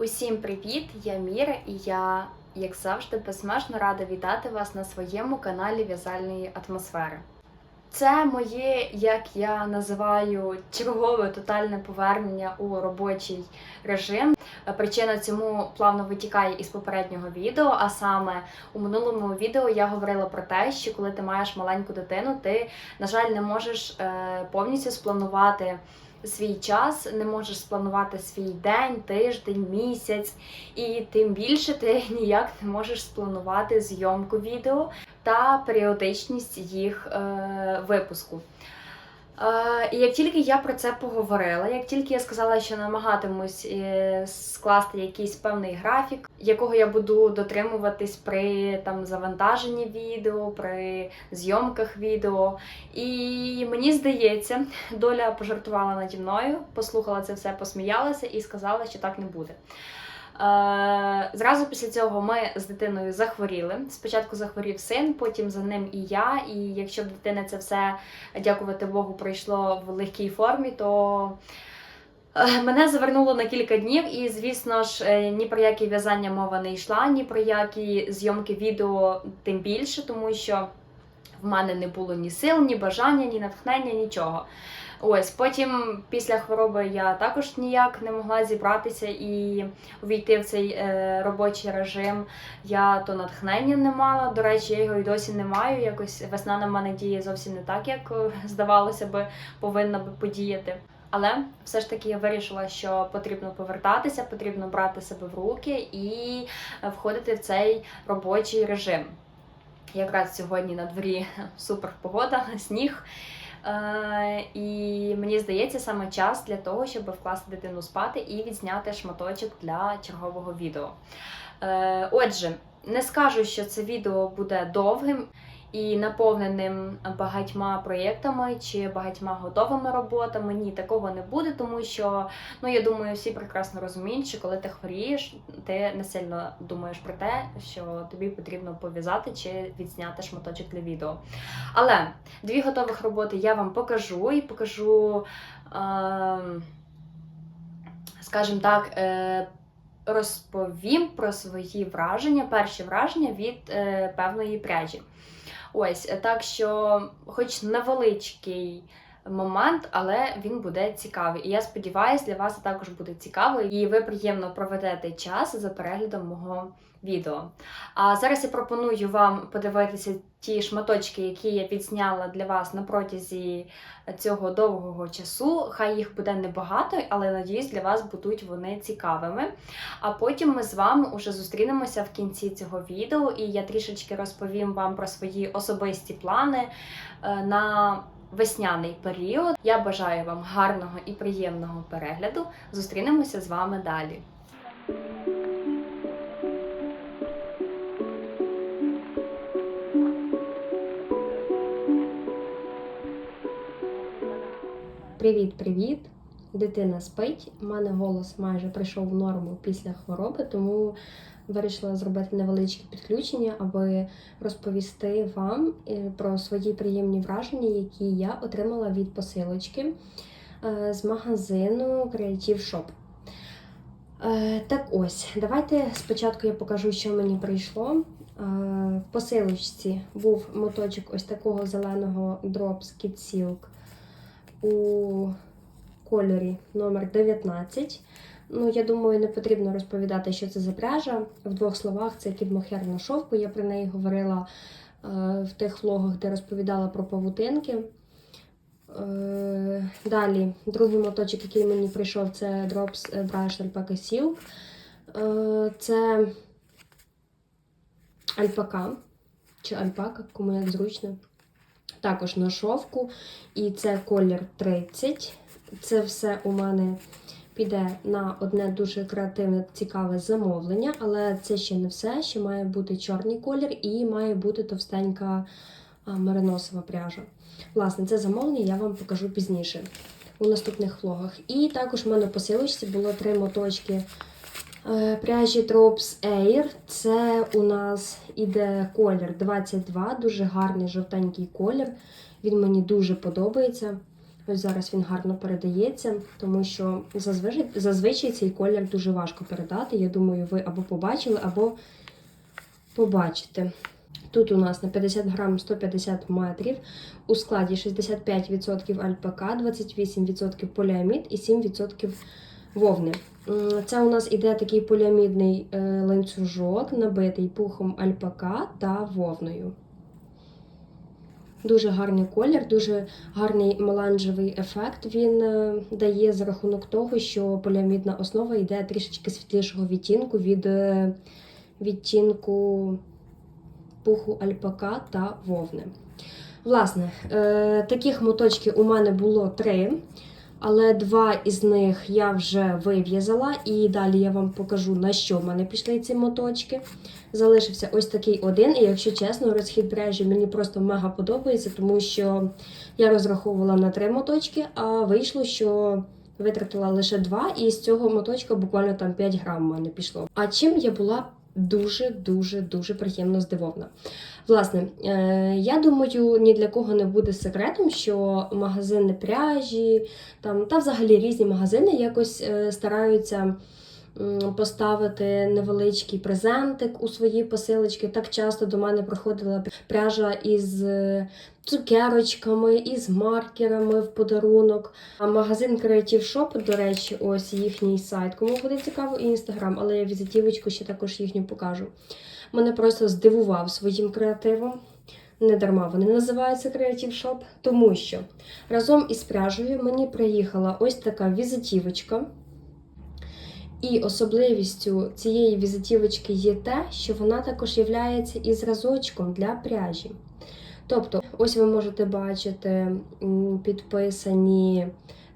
Усім привіт! Я Міра і я, як завжди, безмежно рада вітати вас на своєму каналі В'язальної атмосфери. Це моє, як я називаю, чергове тотальне повернення у робочий режим. Причина цьому плавно витікає із попереднього відео. А саме у минулому відео я говорила про те, що коли ти маєш маленьку дитину, ти, на жаль, не можеш е, повністю спланувати свій час, не можеш спланувати свій день, тиждень, місяць, і тим більше ти ніяк не можеш спланувати зйомку відео та періодичність їх е, випуску. І як тільки я про це поговорила, як тільки я сказала, що намагатимусь е, скласти якийсь певний графік, якого я буду дотримуватись при там завантаженні відео, при зйомках відео. І мені здається, доля пожартувала наді мною, послухала це все, посміялася і сказала, що так не буде. Е, Зразу після цього ми з дитиною захворіли. Спочатку захворів син, потім за ним і я. І якщо в дитини це все, дякувати Богу, пройшло в легкій формі, то е, мене завернуло на кілька днів, і, звісно ж, е, ні про які в'язання мова не йшла, ні про які зйомки відео, тим більше, тому що в мене не було ні сил, ні бажання, ні натхнення, нічого. Ось потім після хвороби я також ніяк не могла зібратися і увійти в цей е, робочий режим. Я то натхнення не мала. До речі, я його і досі не маю. Якось весна на мене діє зовсім не так, як е, здавалося би, повинна би подіяти. Але все ж таки я вирішила, що потрібно повертатися, потрібно брати себе в руки і е, входити в цей робочий режим. Якраз сьогодні на дворі супер погода, сніг. Е, і мені здається, саме час для того, щоб вкласти дитину спати і відзняти шматочок для чергового відео. Е, Отже, не скажу, що це відео буде довгим і наповненим багатьма проєктами чи багатьма готовими роботами. Ні, такого не буде, тому що ну я думаю, всі прекрасно розуміють, що коли ти хворієш, ти не сильно думаєш про те, що тобі потрібно пов'язати чи відзняти шматочок для відео. Але дві готових роботи я вам покажу і покажу, е, скажімо так, е, розповім про свої враження, перші враження від е, певної пряжі. Ось, так що, хоч невеличкий момент, але він буде цікавий. І я сподіваюся, для вас також буде цікавий, і ви приємно проведете час за переглядом мого відео. А зараз я пропоную вам подивитися ті шматочки, які я відзняла для вас на протязі цього довгого часу. Хай їх буде небагато, але надіюсь, для вас будуть вони цікавими. А потім ми з вами уже зустрінемося в кінці цього відео, і я трішечки розповім вам про свої особисті плани е, на весняний період. Я бажаю вам гарного і приємного перегляду. Зустрінемося з вами далі. Привіт-привіт! Дитина спить. У мене голос майже прийшов в норму після хвороби, тому вирішила зробити невеличке підключення, аби розповісти вам е, про свої приємні враження, які я отримала від посилочки е, з магазину Creative Shop. Е, Так ось, давайте спочатку я покажу, що мені прийшло. В посилочці був моточок ось такого зеленого Drops Kid Silk у кольорі номер 19 Ну, я думаю, не потрібно розповідати, що це за пряжа. В двох словах це кідмохер на шовку. Я про неї говорила е, в тих влогах, де розповідала про павутинки. Е, далі, другий моточок, який мені прийшов, це Drops Brush Alpaca Silk. Це альпака чи альпака, кому як зручно. Також на шовку. І це колір 30. Це все у мене піде на одне дуже креативне, цікаве замовлення, але це ще не все. Ще має бути чорний колір і має бути товстенька мериносова пряжа. Власне, це замовлення я вам покажу пізніше у наступних влогах. І також в мене по посилочці було три моточки е, пряжі Drops Air. Це у нас іде колір 22, дуже гарний жовтенький колір. Він мені дуже подобається. Ось зараз він гарно передається, тому що зазвичай, зазвичай цей колір дуже важко передати. Я думаю, ви або побачили, або побачите. Тут у нас на 50 грам 150 метрів, у складі 65% альпака, 28% поліамід і 7% вовни. Це у нас іде такий поліамідний е, ланцюжок, набитий пухом альпака та вовною. Дуже гарний колір, дуже гарний меланжевий ефект він е, дає за рахунок того, що поліамідна основа йде трішечки світлішого відтінку від е, відтінку пуху альпака та вовни. Власне, е, таких моточків у мене було три, але два із них я вже вив'язала, і далі я вам покажу, на що в мене пішли ці моточки. Залишився ось такий один, і якщо чесно, розхід пряжі мені просто мега подобається, тому що я розраховувала на три моточки, а вийшло, що витратила лише два, і з цього моточка буквально там 5 грам в мене пішло. А чим я була дуже дуже дуже приємно здивована. Власне, е, я думаю, ні для кого не буде секретом, що магазини пряжі, там та взагалі різні магазини якось е, стараються поставити невеличкий презентик у свої посилочки. Так часто до мене приходила пряжа із цукерочками, із маркерами в подарунок. А магазин Creative Shop, до речі, ось їхній сайт. Кому буде цікаво, і інстаграм, але я візитівочку ще також їхню покажу. Мене просто здивував своїм креативом. Не дарма вони називаються Creative Shop, тому що разом із пряжею мені приїхала ось така візитівочка. І особливістю цієї візитівочки є те, що вона також є і зразочком для пряжі. Тобто, ось ви можете бачити підписані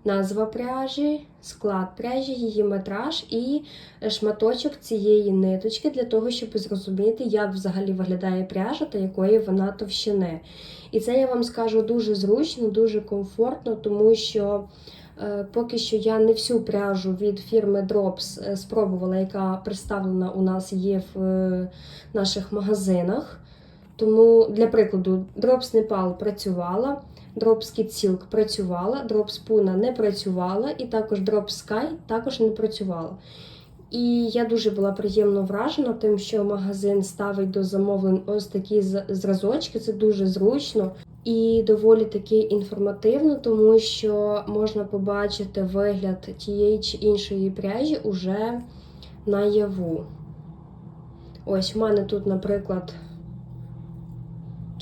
назва пряжі, склад пряжі, її метраж і шматочок цієї ниточки для того, щоб зрозуміти, як взагалі виглядає пряжа та якої вона товщини. І це я вам скажу дуже зручно, дуже комфортно, тому що. е, Поки що я не всю пряжу від фірми Drops е, спробувала, яка представлена у нас є в е, наших магазинах. Тому, для прикладу, Drops Nepal працювала, Drops Kid працювала, Drops Puna не працювала, і також Drops Sky також не працювала. І я дуже була приємно вражена тим, що магазин ставить до замовлень ось такі зразочки. Це дуже зручно і доволі таки інформативно, тому що можна побачити вигляд тієї чи іншої пряжі уже наяву. Ось у мене тут, наприклад,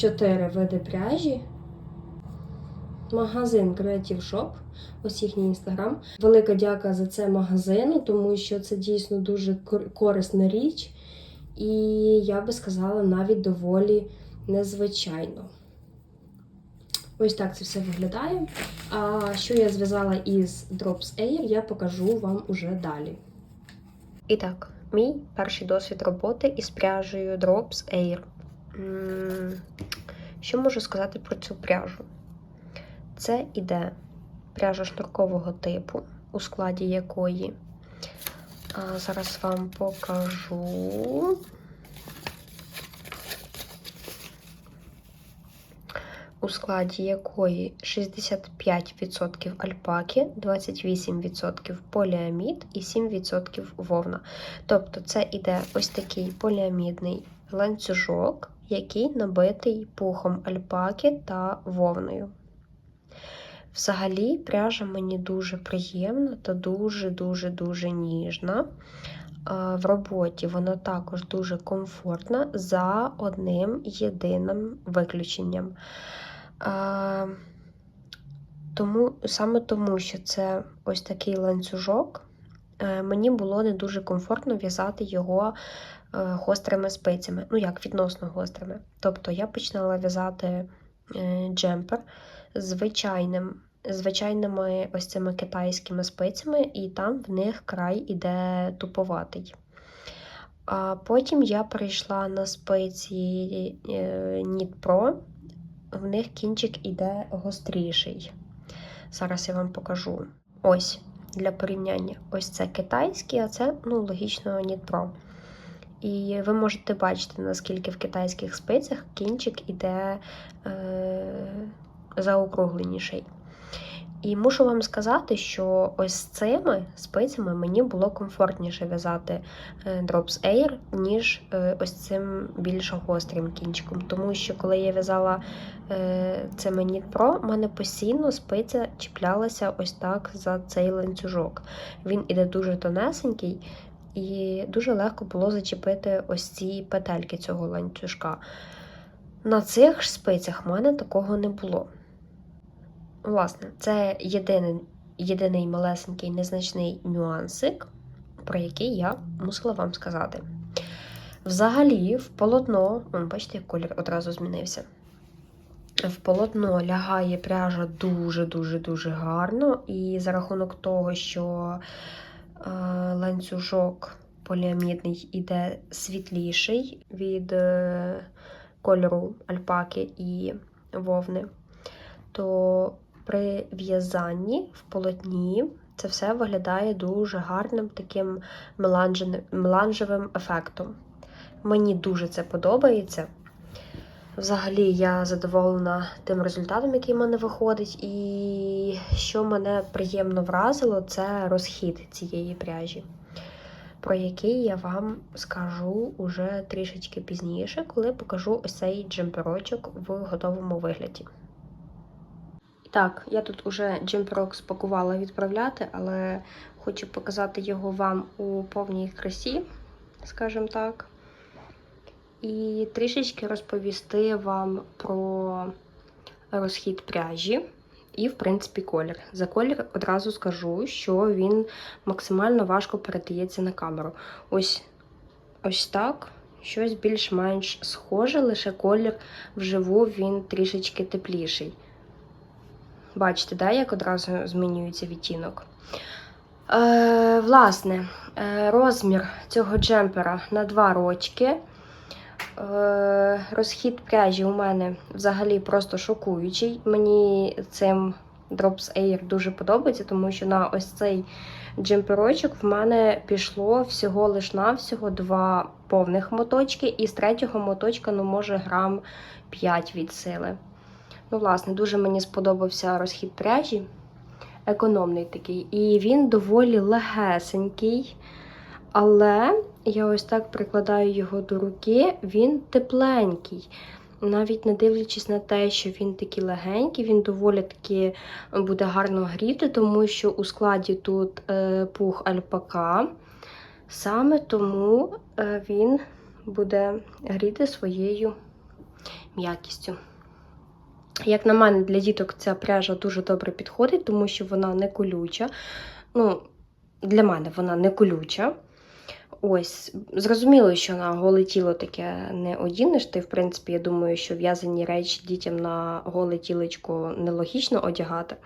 чотири види пряжі. Магазин Creative Shop, ось їхній інстаграм. Велика дяка за це магазину, тому що це дійсно дуже корисна річ, і я би сказала, навіть доволі незвичайно. Ось так це все виглядає. А що я зв'язала із Drops Air, я покажу вам уже далі. І так, мій перший досвід роботи із пряжею Drops Air. Що можу сказати про цю пряжу? Це іде пряжа шнуркового типу, у складі якої а, зараз вам покажу. У складі якої 65% альпаки, 28% поліамід і 7% вовна. Тобто це іде ось такий поліамідний ланцюжок, який набитий пухом альпаки та вовною. Взагалі, пряжа мені дуже приємна та дуже-дуже-дуже ніжна. В роботі вона також дуже комфортна за одним єдиним виключенням. Тому, саме тому, що це ось такий ланцюжок, е, мені було не дуже комфортно в'язати його гострими спицями. Ну, як відносно гострими. Тобто я починала в'язати е, джемпер звичайним, звичайними ось цими китайськими спицями, і там в них край іде туповатий. А потім я перейшла на спиці е, Knit Pro, в них кінчик іде гостріший. Зараз я вам покажу. Ось, для порівняння. Ось це китайський, а це, ну, логічно, Knit Pro. І ви можете бачити, наскільки в китайських спицях кінчик іде е, заокругленіший. І мушу вам сказати, що ось з цими спицями мені було комфортніше в'язати е, Drops Air, ніж е, ось цим більш гострим кінчиком. Тому що коли я в'язала е, це Manit Pro, в мене постійно спиця чіплялася ось так за цей ланцюжок. Він іде дуже тонесенький, і дуже легко було зачепити ось ці петельки цього ланцюжка. На цих ж спицях в мене такого не було. Власне, це єдиний, єдиний малесенький незначний нюансик, про який я мусила вам сказати. Взагалі, в полотно, бачите, як колір одразу змінився. В полотно лягає пряжа дуже-дуже-дуже гарно, і за рахунок того, що ланцюжок поліамідний іде світліший від е, кольору альпаки і вовни, то при в'язанні в полотні це все виглядає дуже гарним таким меланжевим ефектом. Мені дуже це подобається. Взагалі, я задоволена тим результатом, який в мене виходить. І що мене приємно вразило, це розхід цієї пряжі, про який я вам скажу уже трішечки пізніше, коли покажу ось цей джемперочок в готовому вигляді. Так, я тут уже джемперок спакувала відправляти, але хочу показати його вам у повній красі, скажімо так. І трішечки розповісти вам про розхід пряжі і, в принципі, колір. За колір одразу скажу, що він максимально важко передається на камеру. Ось, ось так. Щось більш-менш схоже, лише колір вживу він трішечки тепліший. Бачите, да, як одразу змінюється відтінок. Е, власне, е, розмір цього джемпера на 2 рочки. Е, розхід пряжі у мене взагалі просто шокуючий. Мені цим Drops Air дуже подобається, тому що на ось цей джемперочок в мене пішло всього лиш навсього два повних моточки, і з третього моточка, ну, може, грам 5 від сили. Ну, власне, дуже мені сподобався розхід пряжі. Економний такий. І він доволі легесенький. Але я ось так прикладаю його до руки, він тепленький. Навіть не дивлячись на те, що він такий легенький, він доволі таки буде гарно гріти, тому що у складі тут е, пух альпака. Саме тому е, він буде гріти своєю м'якістю. Як на мене, для діток ця пряжа дуже добре підходить, тому що вона не колюча. Ну, для мене вона не колюча. Ось, зрозуміло, що на голе тіло таке не одінеш. Ти, в принципі, я думаю, що в'язані речі дітям на голе тілечко нелогічно одягати.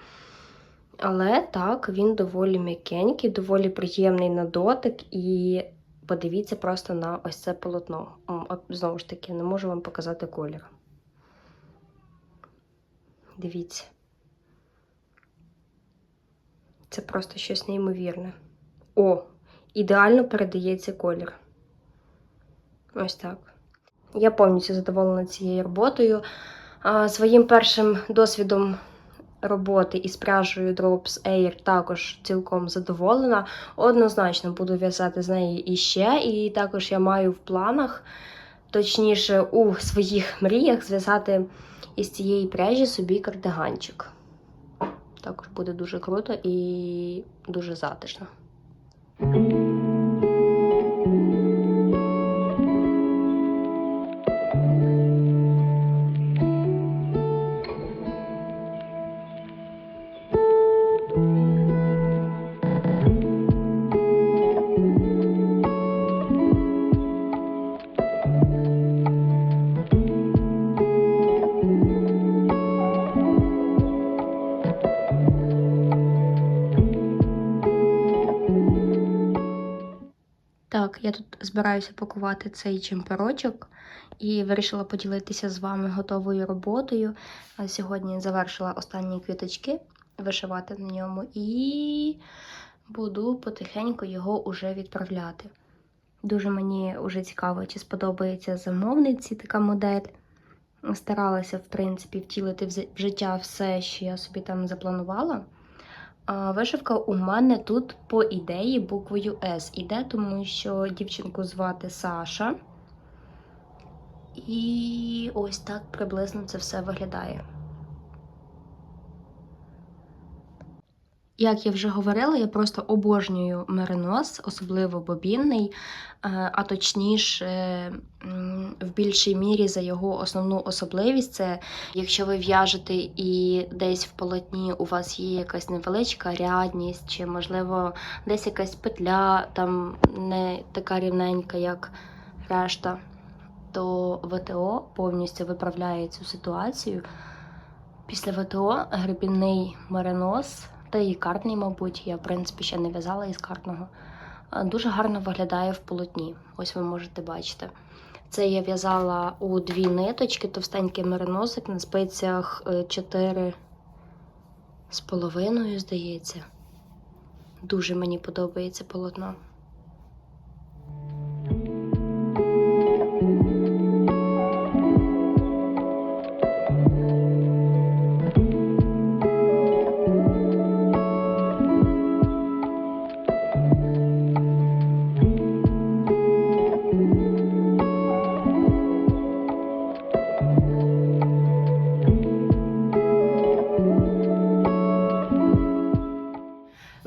Але так, він доволі м'якенький, доволі приємний на дотик. І подивіться просто на ось це полотно. От Знову ж таки, не можу вам показати колір. Дивіться. Це просто щось неймовірне. О, ідеально передається колір. Ось так. Я повністю задоволена цією роботою. Своїм першим досвідом роботи із пряжею Drops Air також цілком задоволена. Однозначно буду в'язати з неї іще, і також я маю в планах, точніше, у своїх мріях зв'язати із цієї пряжі собі кардиганчик. Також буде дуже круто і дуже затишно. Так, я збираюся пакувати цей чемперочок і вирішила поділитися з вами готовою роботою. Сьогодні завершила останні квіточки вишивати на ньому і буду потихеньку його уже відправляти. Дуже мені вже цікаво, чи сподобається замовниці така модель. Старалася, в принципі, втілити в життя все, що я собі там запланувала. А вишивка у мене тут по ідеї буквою С іде, тому що дівчинку звати Саша. І ось так приблизно це все виглядає. Як я вже говорила, я просто обожнюю меринос, особливо бобінний, е, а точніше, в більшій мірі за його основну особливість це якщо ви в'яжете і десь в полотні у вас є якась невеличка рядність, чи, можливо, десь якась петля там не така рівненька, як решта, то ВТО повністю виправляє цю ситуацію. Після ВТО гребінний меринос та і картний, мабуть, я в принципі ще не в'язала із картного. Дуже гарно виглядає в полотні. Ось ви можете бачити. Це я в'язала у дві ниточки, товстенький мериносик на спицях 4 з половиною, здається. Дуже мені подобається полотно.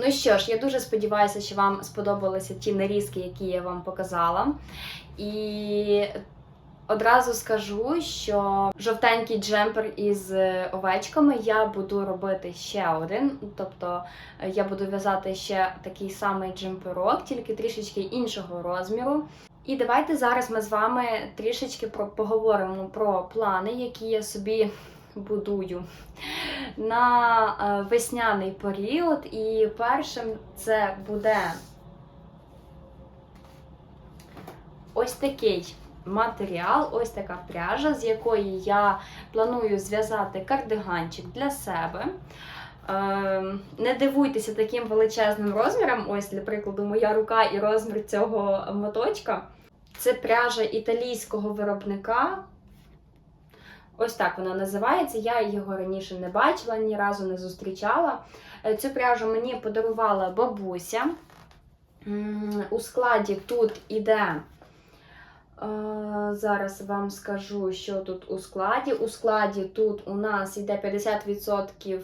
Ну що ж, я дуже сподіваюся, що вам сподобалися ті нарізки, які я вам показала. І одразу скажу, що жовтенький джемпер із овечками я буду робити ще один. Тобто е, я буду в'язати ще такий самий джемперок, тільки трішечки іншого розміру. І давайте зараз ми з вами трішечки поговоримо про плани, які я собі будую на е, весняний період. І першим це буде ось такий матеріал, ось така пряжа, з якої я планую зв'язати кардиганчик для себе. Е, Не дивуйтеся таким величезним розміром. Ось, для прикладу, моя рука і розмір цього моточка. Це пряжа італійського виробника. Ось так вона називається. Я його раніше не бачила, ні разу не зустрічала. Е, Цю пряжу мені подарувала бабуся. У складі тут іде. е, Зараз вам скажу, що тут у складі. У складі тут у нас йде 50%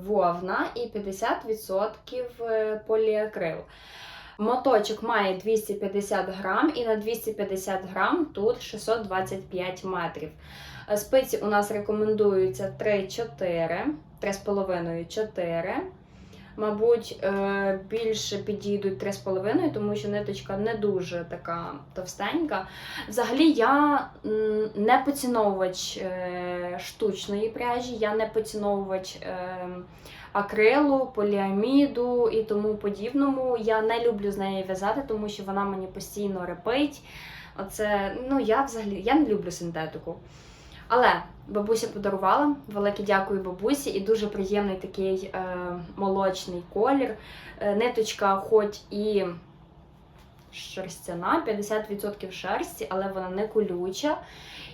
вовна і 50% е, поліакрил. Моточок має 250 грам, і на 250 грам тут 625 метрів. Е, Спиці у нас рекомендуються 3-4, 3,5-4. Мабуть, е, більше підійдуть 3,5, тому що ниточка не дуже така товстенька. Взагалі, я не поціновувач е, штучної пряжі, я не поціновувач акрилу, поліаміду і тому подібному. Я не люблю з нею в'язати, тому що вона мені постійно репить. Оце, ну я взагалі я не люблю синтетику. Але бабуся подарувала. Велике дякую бабусі, і дуже приємний такий е, молочний колір. Е, ниточка, хоч і шерстяна, 50% шерсті, але вона не колюча.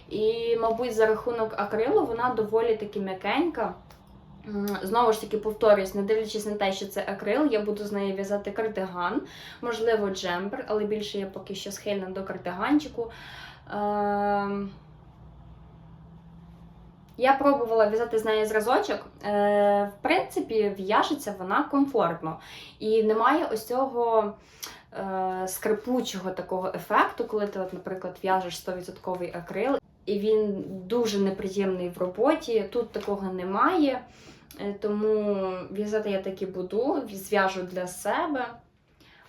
І, мабуть, за рахунок акрилу вона доволі таки м'якенька. Знову ж таки, повторюсь, не дивлячись на те, що це акрил, я буду з неї в'язати кардиган, можливо, джемпер, але більше я поки що схильна до кардиганчику. Ем, Я пробувала в'язати з неї зразочок. Е, В принципі, в'яжеться вона комфортно. І немає ось цього е, скрипучого такого ефекту, коли ти, наприклад, в'яжеш 100% акрил, і він дуже неприємний в роботі. Тут такого немає. Е, Тому в'язати я таки буду, зв'яжу для себе.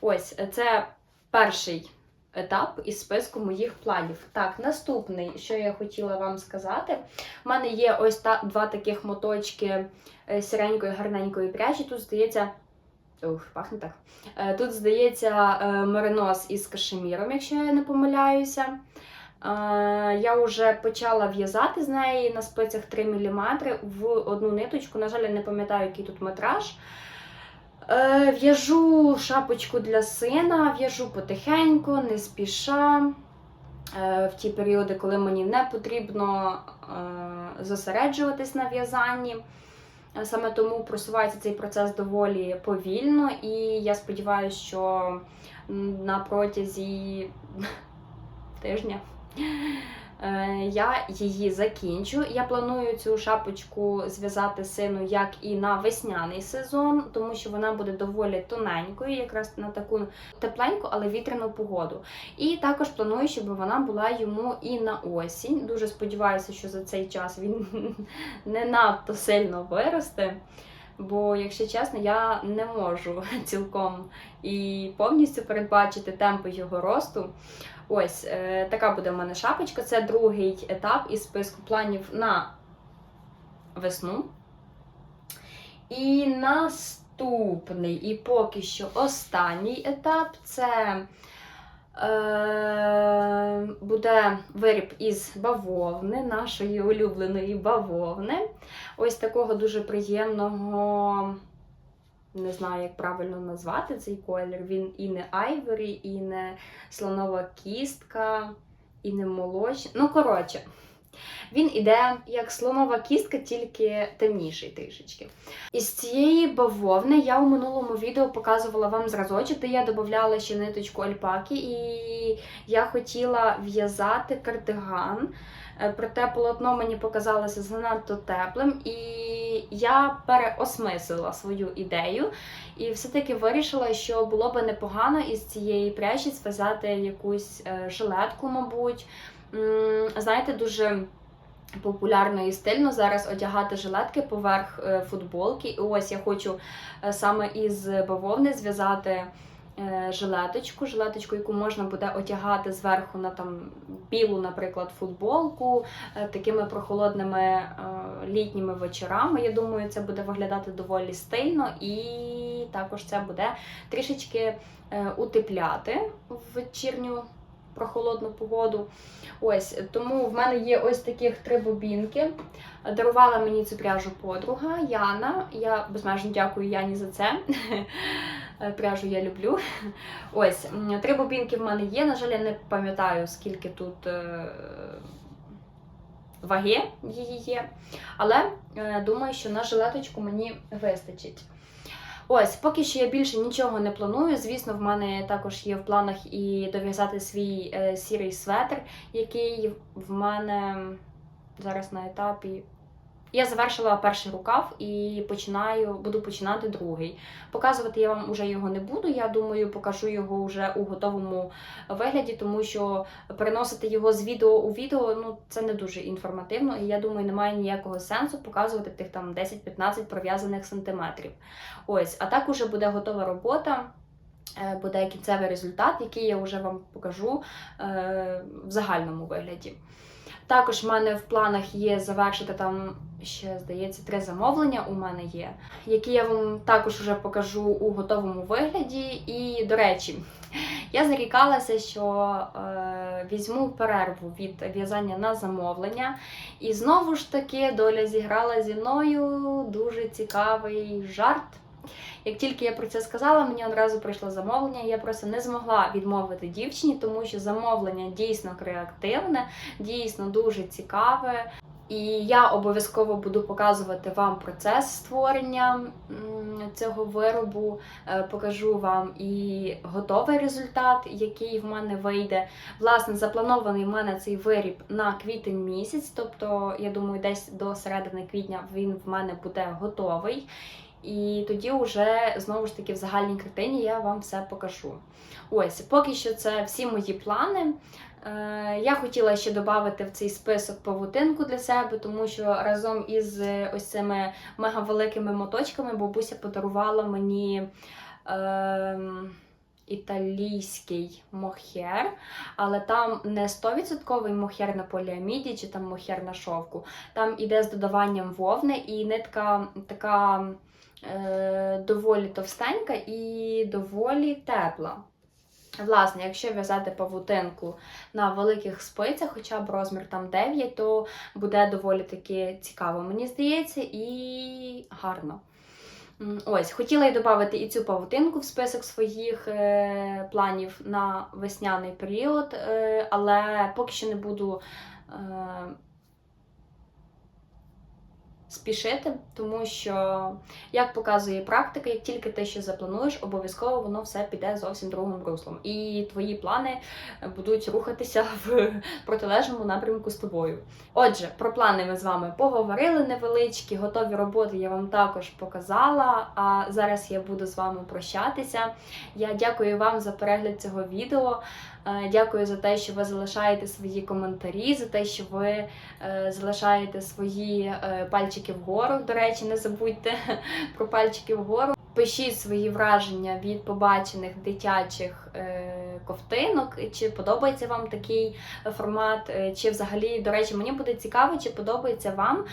Ось, це перший етап із списку моїх планів. Так, наступний, що я хотіла вам сказати, у мене є ось та, два таких моточки е, сіренької гарненької пряжі. Тут здається. Ух, пахне так. Е, Тут, здається, е, меринос із кашеміром, якщо я не помиляюся. Я вже почала в'язати з неї на спицях 3 мм в одну ниточку. На жаль, я не пам'ятаю, який тут метраж. Е, В'яжу шапочку для сина, в'яжу потихеньку, не спіша. Е, В ті періоди, коли мені не потрібно е, зосереджуватись на в'язанні. Е, Саме тому просувається цей процес доволі повільно, і я сподіваюся, що на протязі тижня я її закінчу. Я планую цю шапочку зв'язати сину як і на весняний сезон, тому що вона буде доволі тоненькою, якраз на таку тепленьку, але вітряну погоду. І також планую, щоб вона була йому і на осінь. Дуже сподіваюся, що за цей час він не надто сильно виросте. Бо, якщо чесно, я не можу цілком і повністю передбачити темпи його росту. Ось е, така буде в мене шапочка. Це другий етап із списку планів на весну. І наступний, і поки що останній етап це буде виріб із бавовни, нашої улюбленої бавовни. Ось такого дуже приємного. Не знаю, як правильно назвати цей колір. Він і не айворі, і не слонова кістка, і не молочний. Ну, коротше, він іде як слонова кістка, тільки темніший трішечки. Із цієї бавовни я у минулому відео показувала вам зразочок, де я додавала ще ниточку альпаки, і я хотіла в'язати кардиган. Е, Проте полотно мені показалося занадто теплим, і я переосмислила свою ідею і все-таки вирішила, що було би непогано із цієї пряжі зв'язати якусь е, жилетку, мабуть. Знаєте, дуже популярно і стильно зараз одягати жилетки поверх е, футболки. І ось я хочу е, саме із бавовни зв'язати е, жилеточку, жилеточку, яку можна буде одягати зверху на там білу, наприклад, футболку такими прохолодними літніми вечорами. Я думаю, це буде виглядати доволі стильно, і також це буде трішечки утепляти в вечірню прохолодну погоду. Ось тому в мене є ось таких три бобінки. Дарувала мені цю пряжу подруга Яна. Я безмежно дякую Яні за це. Пряжу я люблю. Ось три бобінки в мене є. На жаль, я не пам'ятаю, скільки тут е, ваги її є. Але е, думаю, що на жилеточку мені вистачить. Ось, поки що я більше нічого не планую. Звісно, в мене також є в планах і дов'язати свій е, сірий светр, який в мене зараз на етапі. Я завершила перший рукав і починаю, буду починати другий. Показувати я вам уже його не буду. Я думаю, покажу його вже у готовому вигляді, тому що переносити його з відео у відео ну це не дуже інформативно, і я думаю, немає ніякого сенсу показувати тих там 10-15 пров'язаних сантиметрів. Ось, а так уже буде готова робота. е, Буде кінцевий результат, який я вже вам покажу е, в загальному вигляді. Також в мене в планах є завершити там ще, здається, три замовлення у мене є, які я вам також вже покажу у готовому вигляді. І, до речі, я зарікалася, що е, візьму перерву від в'язання на замовлення. І знову ж таки доля зіграла зі мною дуже цікавий жарт. Як тільки я про це сказала, мені одразу прийшло замовлення. Я просто не змогла відмовити дівчині, тому що замовлення дійсно креативне, дійсно дуже цікаве. І я обов'язково буду показувати вам процес створення цього виробу, е, покажу вам і готовий результат, який в мене вийде. Власне, запланований в мене цей виріб на квітень місяць, тобто, я думаю, десь до середини квітня він в мене буде готовий. І тоді вже знову ж таки в загальній картині я вам все покажу. Ось, поки що це всі мої плани. Е, Я хотіла ще додати в цей список павутинку для себе, тому що разом із е, ось цими мегавеликими моточками бабуся подарувала мені. ем, Італійський мохер, але там не 100% мохер на поліаміді чи там мохер на шовку. Там іде з додаванням вовни, і нитка така е, доволі товстенька і доволі тепла. Власне, якщо в'язати павутинку на великих спицях, хоча б розмір там 9, то буде доволі таки цікаво, мені здається, і гарно. Ось, хотіла й додати і цю павутинку в список своїх е, планів на весняний період, е, але поки що не буду е, спішити, тому що, як показує практика, як тільки ти що заплануєш, обов'язково воно все піде зовсім другим руслом. І твої плани будуть рухатися в протилежному напрямку з тобою. Отже, про плани ми з вами поговорили невеличкі, готові роботи я вам також показала. А зараз я буду з вами прощатися. Я дякую вам за перегляд цього відео. Е, Дякую за те, що ви залишаєте свої коментарі, за те, що ви е, залишаєте свої е, пальчики вгору. До речі, не забудьте про пальчики вгору. Пишіть свої враження від побачених дитячих е, ковтинок. Чи подобається вам такий формат? Е, Чи взагалі, до речі, мені буде цікаво, чи подобається вам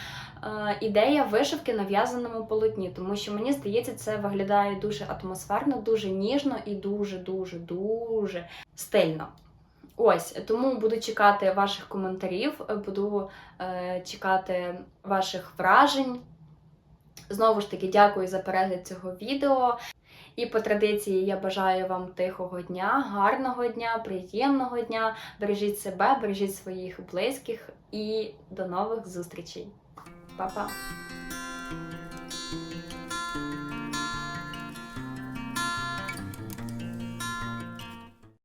е, ідея вишивки на в'язаному полотні, тому що мені здається, це виглядає дуже атмосферно, дуже ніжно і дуже, дуже, стильно. Ось тому буду чекати ваших коментарів, е, буду е, чекати ваших вражень. Знову ж таки, дякую за перегляд цього відео. І по традиції я бажаю вам тихого дня, гарного дня, приємного дня. Бережіть себе, бережіть своїх близьких і до нових зустрічей. Па-па!